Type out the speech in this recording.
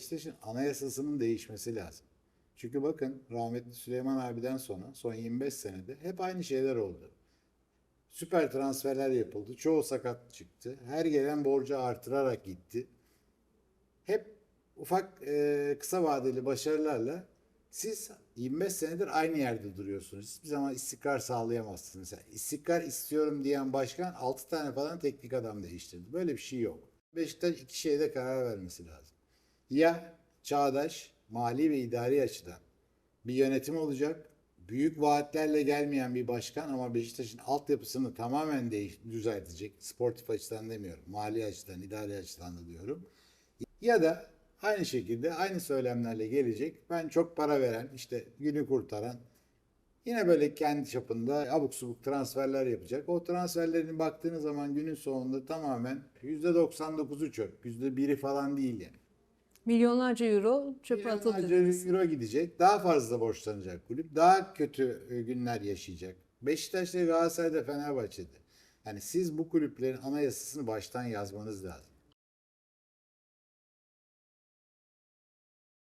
Beşiktaş'ın anayasasının değişmesi lazım. Çünkü bakın rahmetli Süleyman abiden sonra son 25 senede hep aynı şeyler oldu. Süper transferler yapıldı. Çoğu sakat çıktı. Her gelen borcu artırarak gitti. Hep ufak e, kısa vadeli başarılarla siz 25 senedir aynı yerde duruyorsunuz. Hiçbir zaman istikrar sağlayamazsınız. Yani istikrar istiyorum diyen başkan 6 tane falan teknik adam değiştirdi. Böyle bir şey yok. Beşiktaş iki şeyde karar vermesi lazım. Ya çağdaş, mali ve idari açıdan bir yönetim olacak. Büyük vaatlerle gelmeyen bir başkan ama Beşiktaş'ın altyapısını tamamen değiş düzeltecek. Sportif açıdan demiyorum. Mali açıdan, idari açıdan da diyorum. Ya da aynı şekilde aynı söylemlerle gelecek. Ben çok para veren, işte günü kurtaran, yine böyle kendi çapında abuk subuk transferler yapacak. O transferlerin baktığınız zaman günün sonunda tamamen %99'u çöp. %1'i falan değil yani. Milyonlarca euro çöpe atıldı. Milyonlarca dediniz. euro gidecek. Daha fazla borçlanacak kulüp. Daha kötü e, günler yaşayacak. Beşiktaş'ta, Galatasaray'da, Fenerbahçe'de. Yani siz bu kulüplerin anayasasını baştan yazmanız lazım.